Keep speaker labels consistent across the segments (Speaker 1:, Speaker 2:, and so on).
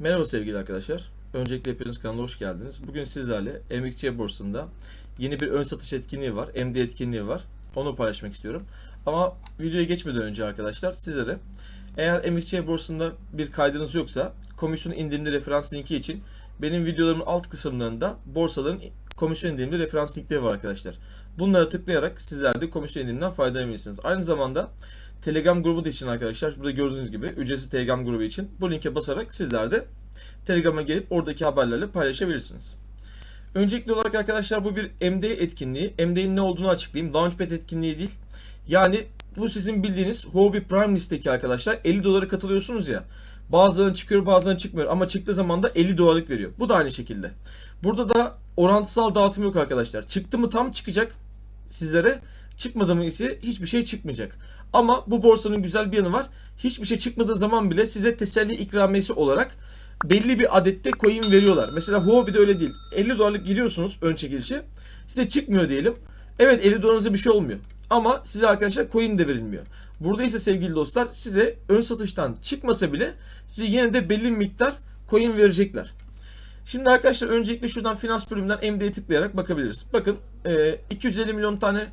Speaker 1: Merhaba sevgili arkadaşlar. Öncelikle hepiniz kanala hoş geldiniz. Bugün sizlerle MXC borsasında yeni bir ön satış etkinliği var. MD etkinliği var. Onu paylaşmak istiyorum. Ama videoya geçmeden önce arkadaşlar sizlere eğer MXC borsasında bir kaydınız yoksa komisyon indirimli referans linki için benim videolarımın alt kısımlarında borsaların komisyon indirimli referans linkleri var arkadaşlar. Bunlara tıklayarak sizler de komisyon indiriminden faydalanabilirsiniz. Aynı zamanda Telegram grubu da için arkadaşlar burada gördüğünüz gibi ücretsiz Telegram grubu için bu linke basarak sizler de Telegram'a gelip oradaki haberlerle paylaşabilirsiniz. Öncelikli olarak arkadaşlar bu bir MD etkinliği. MD'nin ne olduğunu açıklayayım. Launchpad etkinliği değil. Yani bu sizin bildiğiniz Huobi Prime listeki arkadaşlar 50 dolara katılıyorsunuz ya. Bazılarının çıkıyor bazılarının çıkmıyor ama çıktığı zaman da 50 dolarlık veriyor. Bu da aynı şekilde. Burada da orantısal dağıtım yok arkadaşlar. Çıktı mı tam çıkacak sizlere. Çıkmadı mı ise hiçbir şey çıkmayacak. Ama bu borsanın güzel bir yanı var. Hiçbir şey çıkmadığı zaman bile size teselli ikramiyesi olarak belli bir adette coin veriyorlar. Mesela Huobi'de öyle değil. 50 dolarlık giriyorsunuz ön çekilişi. Size çıkmıyor diyelim. Evet 50 dolarınıza bir şey olmuyor. Ama size arkadaşlar coin de verilmiyor. Burada ise sevgili dostlar size ön satıştan çıkmasa bile size yine de belli bir miktar coin verecekler. Şimdi arkadaşlar öncelikle şuradan finans bölümünden MD'ye tıklayarak bakabiliriz. Bakın e, 250 milyon tane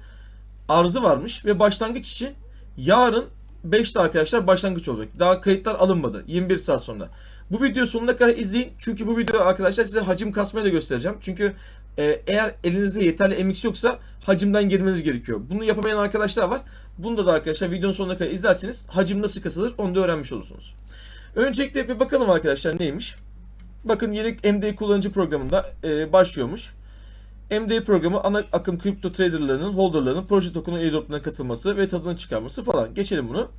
Speaker 1: arzı varmış ve başlangıç için yarın 5'te arkadaşlar başlangıç olacak. Daha kayıtlar alınmadı 21 saat sonra. Bu video sonuna kadar izleyin. Çünkü bu video arkadaşlar size hacim kasmayı da göstereceğim. Çünkü e, eğer elinizde yeterli MX yoksa hacimden girmeniz gerekiyor. Bunu yapamayan arkadaşlar var. Bunda da arkadaşlar videonun sonuna kadar izlerseniz hacim nasıl kasılır onu da öğrenmiş olursunuz. Öncelikle bir bakalım arkadaşlar neymiş. Bakın yeni MD kullanıcı programında e, başlıyormuş. MD programı ana akım kripto traderlarının, holderlarının proje token'un airdrop'una katılması ve tadını çıkarması falan. Geçelim bunu.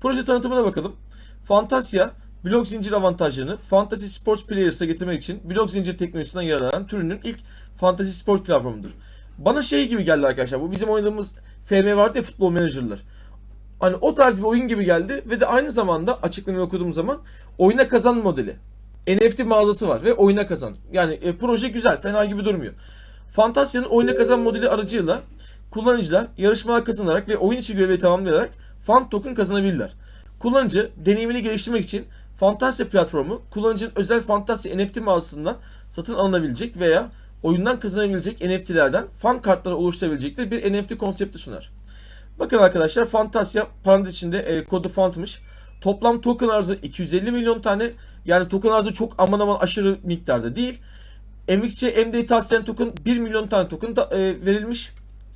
Speaker 1: Proje tanıtımına bakalım. Fantasia, blok zincir avantajlarını Fantasy Sports Players'a getirmek için blok zincir teknolojisinden yararlanan türünün ilk Fantasy Sport platformudur. Bana şey gibi geldi arkadaşlar. Bu bizim oynadığımız FM vardı ya futbol menajerler. Hani o tarz bir oyun gibi geldi ve de aynı zamanda açıklamayı okuduğum zaman oyuna kazan modeli. NFT mağazası var ve oyuna kazan. Yani e, proje güzel, fena gibi durmuyor. Fantasya'nın oyuna kazan modeli aracıyla kullanıcılar yarışmalar kazanarak ve oyun içi görevi tamamlayarak fan token kazanabilirler. Kullanıcı deneyimini geliştirmek için Fantasya platformu kullanıcının özel Fantasya NFT mağazasından satın alınabilecek veya oyundan kazanabilecek NFT'lerden fan kartları oluşturabilecekleri bir NFT konsepti sunar. Bakın arkadaşlar Fantasya parantez içinde e, kodu fantmış. Toplam token arzı 250 milyon tane. Yani token arzı çok aman aman aşırı miktarda değil. MXC MD tavsiyen token 1 milyon tane token da, e, verilmiş.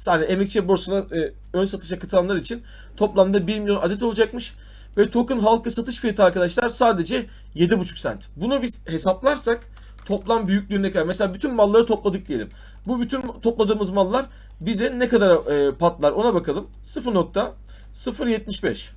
Speaker 1: Yani MXC borsasına e, ön satışa katılanlar için toplamda 1 milyon adet olacakmış. Ve token halka satış fiyatı arkadaşlar sadece 7,5 sent. Bunu biz hesaplarsak toplam büyüklüğünde kadar. Mesela bütün malları topladık diyelim. Bu bütün topladığımız mallar bize ne kadar e, patlar ona bakalım. 0.075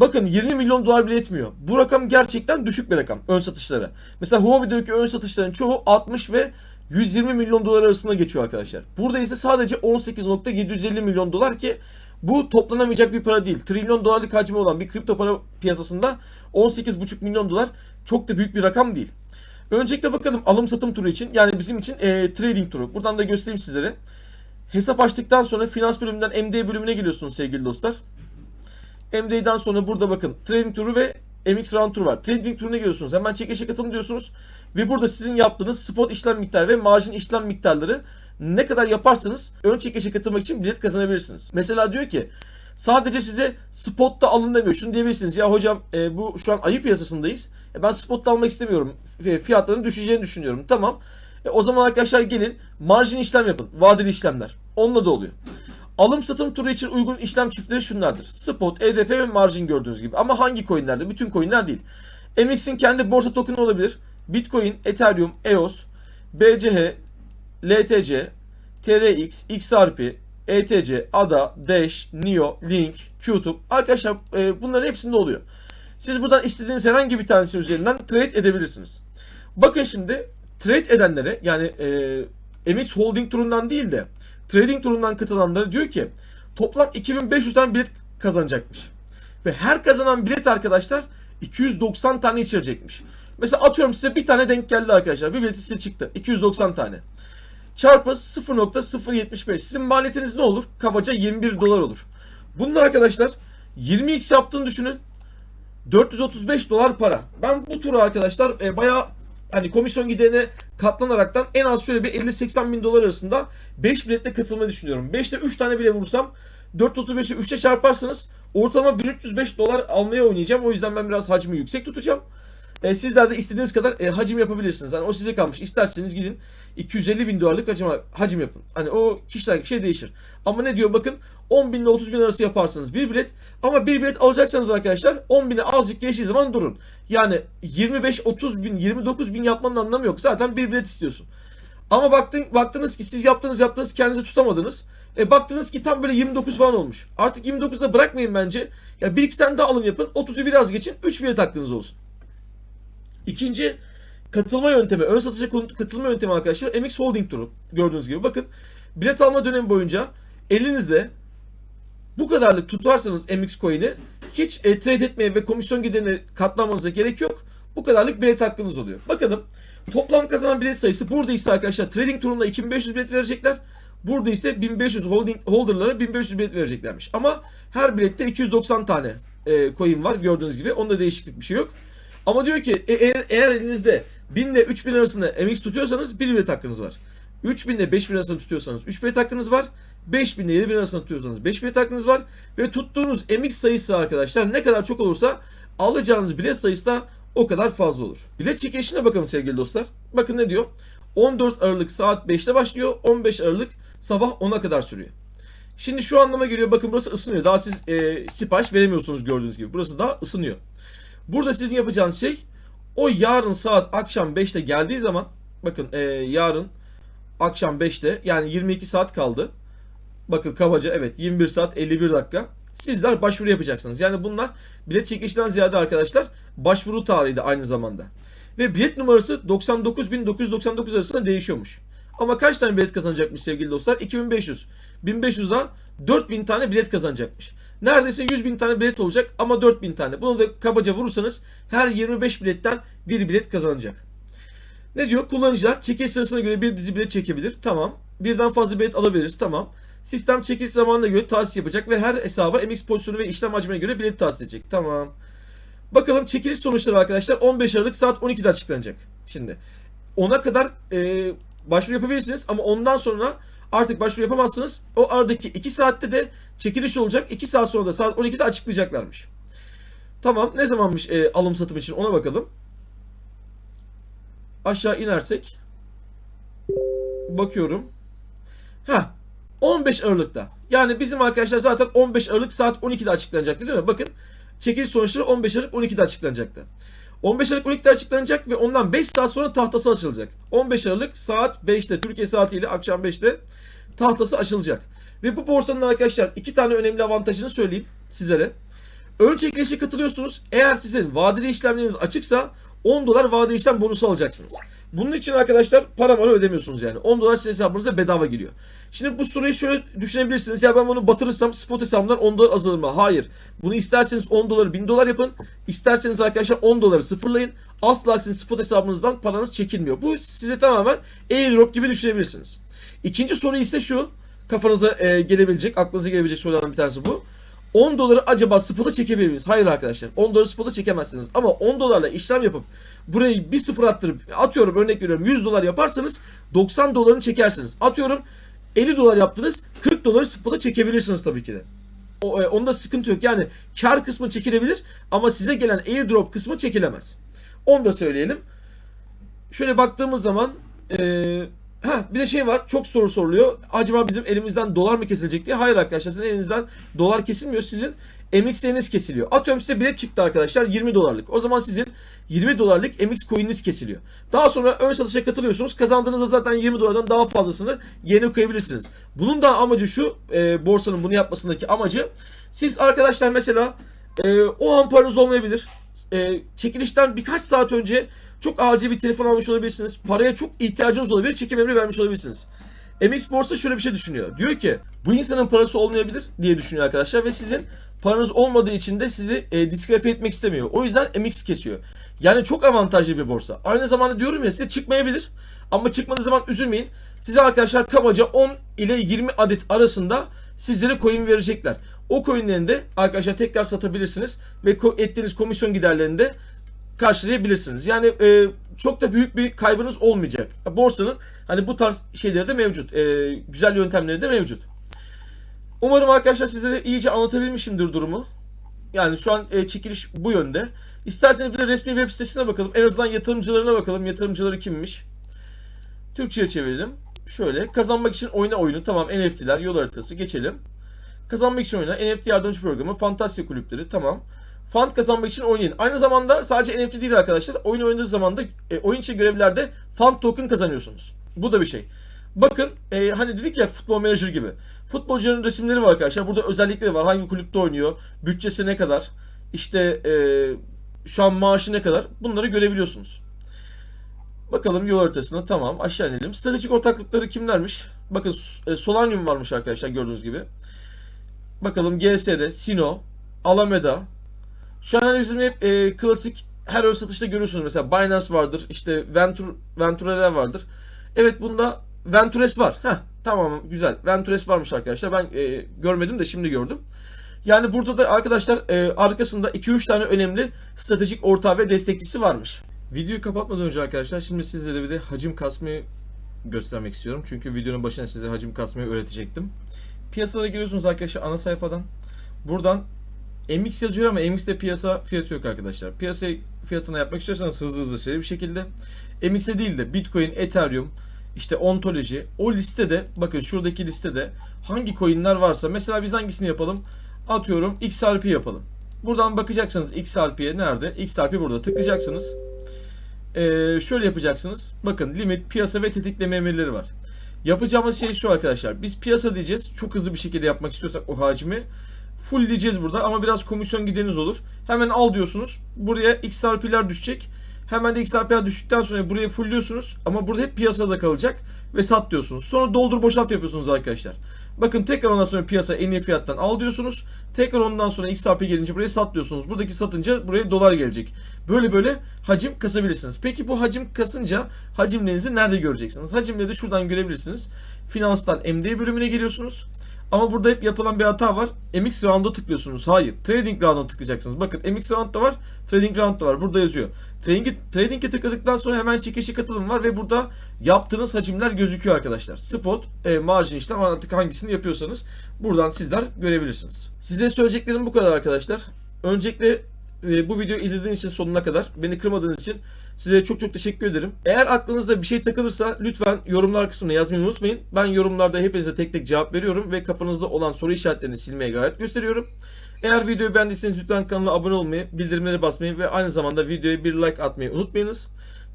Speaker 1: Bakın 20 milyon dolar bile etmiyor. Bu rakam gerçekten düşük bir rakam ön satışlara. Mesela Huobi'deki ön satışların çoğu 60 ve 120 milyon dolar arasında geçiyor arkadaşlar. Burada ise sadece 18.750 milyon dolar ki bu toplanamayacak bir para değil. Trilyon dolarlık hacmi olan bir kripto para piyasasında 18,5 milyon dolar çok da büyük bir rakam değil. Öncelikle bakalım alım satım turu için yani bizim için e, trading turu. Buradan da göstereyim sizlere. Hesap açtıktan sonra finans bölümünden MD bölümüne geliyorsunuz sevgili dostlar. MD'den sonra burada bakın trading turu ve MX round turu var. Trading turuna giriyorsunuz. Hemen çekişe katılın diyorsunuz. Ve burada sizin yaptığınız spot işlem miktarı ve marjin işlem miktarları ne kadar yaparsanız ön çekişe katılmak için bilet kazanabilirsiniz. Mesela diyor ki sadece size spotta alın demiyor. Şunu diyebilirsiniz. Ya hocam e, bu şu an ayı piyasasındayız. E, ben spotta almak istemiyorum. Fiyatların düşeceğini düşünüyorum. Tamam. E, o zaman arkadaşlar gelin marjin işlem yapın. Vadeli işlemler. Onunla da oluyor. Alım satım turu için uygun işlem çiftleri şunlardır. Spot, EDF ve margin gördüğünüz gibi. Ama hangi coinlerde? Bütün coinler değil. MX'in kendi borsa tokeni olabilir. Bitcoin, Ethereum, EOS, BCH, LTC, TRX, XRP, ETC, ADA, Dash, NIO, Link, QTube. Arkadaşlar e, bunların hepsinde oluyor. Siz buradan istediğiniz herhangi bir tanesi üzerinden trade edebilirsiniz. Bakın şimdi trade edenlere yani e, MX Holding turundan değil de trading turundan katılanları diyor ki toplam 2500 tane bilet kazanacakmış. Ve her kazanan bilet arkadaşlar 290 tane içerecekmiş. Mesela atıyorum size bir tane denk geldi arkadaşlar. Bir bilet size çıktı. 290 tane. Çarpı 0.075. Sizin maliyetiniz ne olur? Kabaca 21 dolar olur. Bunun arkadaşlar 20x yaptığını düşünün. 435 dolar para. Ben bu turu arkadaşlar e, bayağı hani komisyon giderine katlanaraktan en az şöyle bir 50-80 bin dolar arasında 5 biletle katılmayı düşünüyorum. 5'te 3 tane bile vursam 435'i 3'e çarparsanız ortalama 1305 dolar almaya oynayacağım. O yüzden ben biraz hacmi yüksek tutacağım. E, sizler de istediğiniz kadar e, hacim yapabilirsiniz. Hani o size kalmış. İsterseniz gidin 250 bin dolarlık hacim, hacim yapın. Hani o kişiler şey değişir. Ama ne diyor bakın 10 bin ile 30 bin arası yaparsınız bir bilet. Ama bir bilet alacaksanız arkadaşlar 10 bine azıcık geçtiği zaman durun. Yani 25-30 bin 29 bin yapmanın anlamı yok. Zaten bir bilet istiyorsun. Ama baktın, baktınız ki siz yaptınız yaptınız kendinizi tutamadınız. E baktınız ki tam böyle 29 falan olmuş. Artık 29'da bırakmayın bence. Ya bir iki tane daha alım yapın. 30'u biraz geçin. 3 bilet hakkınız olsun. İkinci katılma yöntemi, ön satışa katılma yöntemi arkadaşlar MX Holding turu. Gördüğünüz gibi bakın bilet alma dönemi boyunca elinizde bu kadarlık tutarsanız MX coin'i hiç e, trade etmeye ve komisyon giderine katlanmanıza gerek yok. Bu kadarlık bilet hakkınız oluyor. Bakalım toplam kazanan bilet sayısı burada ise arkadaşlar trading turunda 2500 bilet verecekler. Burada ise 1500 holding holder'lara 1500 bilet vereceklermiş. Ama her bilette 290 tane e, coin var gördüğünüz gibi. Onda değişiklik bir şey yok. Ama diyor ki e- eğer, elinizde 1000 ile 3000 arasında MX tutuyorsanız 1 bilet hakkınız var. 3000 ile 5000 arasında tutuyorsanız 3 bilet hakkınız var. 5000 ile 7000 arasında tutuyorsanız 5 bilet hakkınız var. Ve tuttuğunuz MX sayısı arkadaşlar ne kadar çok olursa alacağınız bilet sayısı da o kadar fazla olur. Bilet çekilişine bakalım sevgili dostlar. Bakın ne diyor? 14 Aralık saat 5'te başlıyor. 15 Aralık sabah 10'a kadar sürüyor. Şimdi şu anlama geliyor. Bakın burası ısınıyor. Daha siz e, sipariş veremiyorsunuz gördüğünüz gibi. Burası daha ısınıyor. Burada sizin yapacağınız şey o yarın saat akşam 5'te geldiği zaman bakın e, yarın akşam 5'te yani 22 saat kaldı. Bakın kabaca evet 21 saat 51 dakika. Sizler başvuru yapacaksınız. Yani bunlar bilet çekilişten ziyade arkadaşlar başvuru tarihi de aynı zamanda. Ve bilet numarası 99.999 arasında değişiyormuş. Ama kaç tane bilet kazanacakmış sevgili dostlar? 2500. 1500 daha 4000 tane bilet kazanacakmış. Neredeyse 100 bin tane bilet olacak ama 4000 tane. Bunu da kabaca vurursanız her 25 biletten bir bilet kazanacak. Ne diyor? Kullanıcılar çekiliş sırasına göre bir dizi bilet çekebilir. Tamam. Birden fazla bilet alabiliriz. Tamam. Sistem çekiliş zamanına göre tahsis yapacak ve her hesaba MX pozisyonu ve işlem hacmine göre bilet tahsis edecek. Tamam. Bakalım çekiliş sonuçları arkadaşlar 15 Aralık saat 12'de açıklanacak. Şimdi 10'a kadar e, başvuru yapabilirsiniz ama ondan sonra artık başvuru yapamazsınız. O aradaki 2 saatte de çekiliş olacak. 2 saat sonra da saat 12'de açıklayacaklarmış. Tamam ne zamanmış e, alım satım için ona bakalım. Aşağı inersek bakıyorum. Ha 15 Aralık'ta. Yani bizim arkadaşlar zaten 15 Aralık saat 12'de açıklanacaktı değil mi? Bakın çekiliş sonuçları 15 Aralık 12'de açıklanacaktı. 15 Aralık 12'de açıklanacak ve ondan 5 saat sonra tahtası açılacak. 15 Aralık saat 5'te Türkiye saatiyle akşam 5'te tahtası açılacak. Ve bu borsanın arkadaşlar iki tane önemli avantajını söyleyeyim sizlere. Ön çekilişe katılıyorsunuz. Eğer sizin vadeli işlemleriniz açıksa 10 dolar vadeli işlem bonusu alacaksınız. Bunun için arkadaşlar para mara ödemiyorsunuz yani. 10 dolar sizin hesabınıza bedava geliyor. Şimdi bu soruyu şöyle düşünebilirsiniz. Ya ben bunu batırırsam spot hesabımdan 10 dolar azalır mı? Hayır. Bunu isterseniz 10 doları 1000 dolar yapın. İsterseniz arkadaşlar 10 doları sıfırlayın. Asla sizin spot hesabınızdan paranız çekilmiyor. Bu size tamamen airdrop gibi düşünebilirsiniz. İkinci soru ise şu. Kafanıza e, gelebilecek, aklınıza gelebilecek sorulardan bir tanesi bu. 10 doları acaba spot'a çekebilir miyiz? Hayır arkadaşlar. 10 doları spot'a çekemezsiniz. Ama 10 dolarla işlem yapıp burayı bir sıfır attırıp atıyorum örnek veriyorum 100 dolar yaparsanız 90 dolarını çekersiniz. Atıyorum 50 dolar yaptınız 40 doları spot'a çekebilirsiniz tabii ki de. O, e, onda sıkıntı yok. Yani kar kısmı çekilebilir ama size gelen airdrop kısmı çekilemez. Onu da söyleyelim. Şöyle baktığımız zaman eee bir de şey var çok soru soruluyor. Acaba bizim elimizden dolar mı kesilecek diye. Hayır arkadaşlar sizin elinizden dolar kesilmiyor. Sizin MX'leriniz kesiliyor. Atıyorum size bilet çıktı arkadaşlar 20 dolarlık. O zaman sizin 20 dolarlık MX coin'iniz kesiliyor. Daha sonra ön satışa katılıyorsunuz. Kazandığınızda zaten 20 dolardan daha fazlasını yerine koyabilirsiniz. Bunun da amacı şu e, borsanın bunu yapmasındaki amacı siz arkadaşlar mesela e, o an paranız olmayabilir. E, çekilişten birkaç saat önce çok acil bir telefon almış olabilirsiniz. Paraya çok ihtiyacınız olabilir. Çekim emri vermiş olabilirsiniz. MX Borsa şöyle bir şey düşünüyor. Diyor ki bu insanın parası olmayabilir diye düşünüyor arkadaşlar ve sizin paranız olmadığı için de sizi e, diskalifiye etmek istemiyor. O yüzden MX kesiyor. Yani çok avantajlı bir borsa. Aynı zamanda diyorum ya size çıkmayabilir. Ama çıkmadığı zaman üzülmeyin. Size arkadaşlar kabaca 10 ile 20 adet arasında sizlere coin verecekler. O coinlerini de arkadaşlar tekrar satabilirsiniz ve ettiğiniz komisyon giderlerini de karşılayabilirsiniz. Yani e, çok da büyük bir kaybınız olmayacak. Borsanın hani bu tarz şeyleri de mevcut. E, güzel yöntemleri de mevcut. Umarım arkadaşlar sizlere iyice anlatabilmişimdir durumu. Yani şu an e, çekiliş bu yönde. İsterseniz bir de resmi web sitesine bakalım. En azından yatırımcılarına bakalım. Yatırımcıları kimmiş? Türkçe'ye çevirelim. Şöyle kazanmak için oyna oyunu. Tamam NFT'ler yol haritası geçelim. Kazanmak için oyna. NFT yardımcı programı. Fantasya kulüpleri. Tamam. Fund kazanmak için oynayın. Aynı zamanda sadece NFT değil arkadaşlar. Oyun oynadığınız zaman da e, oyun içi görevlerde fund token kazanıyorsunuz. Bu da bir şey. Bakın e, hani dedik ya futbol menajer gibi. Futbolcuların resimleri var arkadaşlar. Burada özellikleri var. Hangi kulüpte oynuyor? Bütçesi ne kadar? İşte e, şu an maaşı ne kadar? Bunları görebiliyorsunuz. Bakalım yol haritasına tamam aşağı inelim. Stratejik ortaklıkları kimlermiş? Bakın e, Solanium varmış arkadaşlar gördüğünüz gibi. Bakalım GSR, Sino, Alameda. Şu bizim hep e, klasik her ön satışta görüyorsunuz. Mesela Binance vardır, işte Ventur, Venture'ler vardır. Evet bunda Ventures var. Heh, tamam güzel. Ventures varmış arkadaşlar. Ben e, görmedim de şimdi gördüm. Yani burada da arkadaşlar e, arkasında 2-3 tane önemli stratejik ortağı ve destekçisi varmış. Videoyu kapatmadan önce arkadaşlar şimdi sizlere bir de hacim kasmayı göstermek istiyorum. Çünkü videonun başına size hacim kasmayı öğretecektim. Piyasalara giriyorsunuz arkadaşlar ana sayfadan. Buradan MX yazıyor ama MX'de piyasa fiyatı yok arkadaşlar. Piyasa fiyatına yapmak istiyorsanız hızlı hızlı seri bir şekilde MX'e değil de Bitcoin, Ethereum, işte Ontology o listede bakın şuradaki listede hangi coinler varsa mesela biz hangisini yapalım? Atıyorum XRP yapalım. Buradan bakacaksınız XRP'ye nerede? XRP burada tıklayacaksınız. Ee, şöyle yapacaksınız. Bakın limit, piyasa ve tetikleme emirleri var. Yapacağımız şey şu arkadaşlar. Biz piyasa diyeceğiz. Çok hızlı bir şekilde yapmak istiyorsak o hacmi full diyeceğiz burada ama biraz komisyon gideriniz olur. Hemen al diyorsunuz. Buraya XRP'ler düşecek. Hemen de XRP'ler düştükten sonra buraya fullliyorsunuz ama burada hep piyasada kalacak ve sat diyorsunuz. Sonra doldur boşalt yapıyorsunuz arkadaşlar. Bakın tekrar ondan sonra piyasa en iyi fiyattan al diyorsunuz. Tekrar ondan sonra XRP gelince buraya sat diyorsunuz. Buradaki satınca buraya dolar gelecek. Böyle böyle hacim kasabilirsiniz. Peki bu hacim kasınca hacimlerinizi nerede göreceksiniz? Hacimleri de şuradan görebilirsiniz. Finanstan MD bölümüne geliyorsunuz. Ama burada hep yapılan bir hata var. MX Round'a tıklıyorsunuz. Hayır. Trading Round'a tıklayacaksınız. Bakın MX Round da var. Trading Round da var. Burada yazıyor. Trading'e trading'e tıkladıktan sonra hemen çekişe katılım var ve burada yaptığınız hacimler gözüküyor arkadaşlar. Spot, e, margin işlem artık hangisini yapıyorsanız buradan sizler görebilirsiniz. Size söyleyeceklerim bu kadar arkadaşlar. Öncelikle e, bu videoyu izlediğiniz için sonuna kadar beni kırmadığınız için size çok çok teşekkür ederim. Eğer aklınızda bir şey takılırsa lütfen yorumlar kısmına yazmayı unutmayın. Ben yorumlarda hepinize tek tek cevap veriyorum ve kafanızda olan soru işaretlerini silmeye gayret gösteriyorum. Eğer videoyu beğendiyseniz lütfen kanala abone olmayı, bildirimleri basmayı ve aynı zamanda videoya bir like atmayı unutmayınız.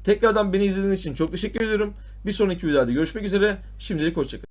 Speaker 1: Tekrardan beni izlediğiniz için çok teşekkür ediyorum. Bir sonraki videoda görüşmek üzere. Şimdilik hoşçakalın.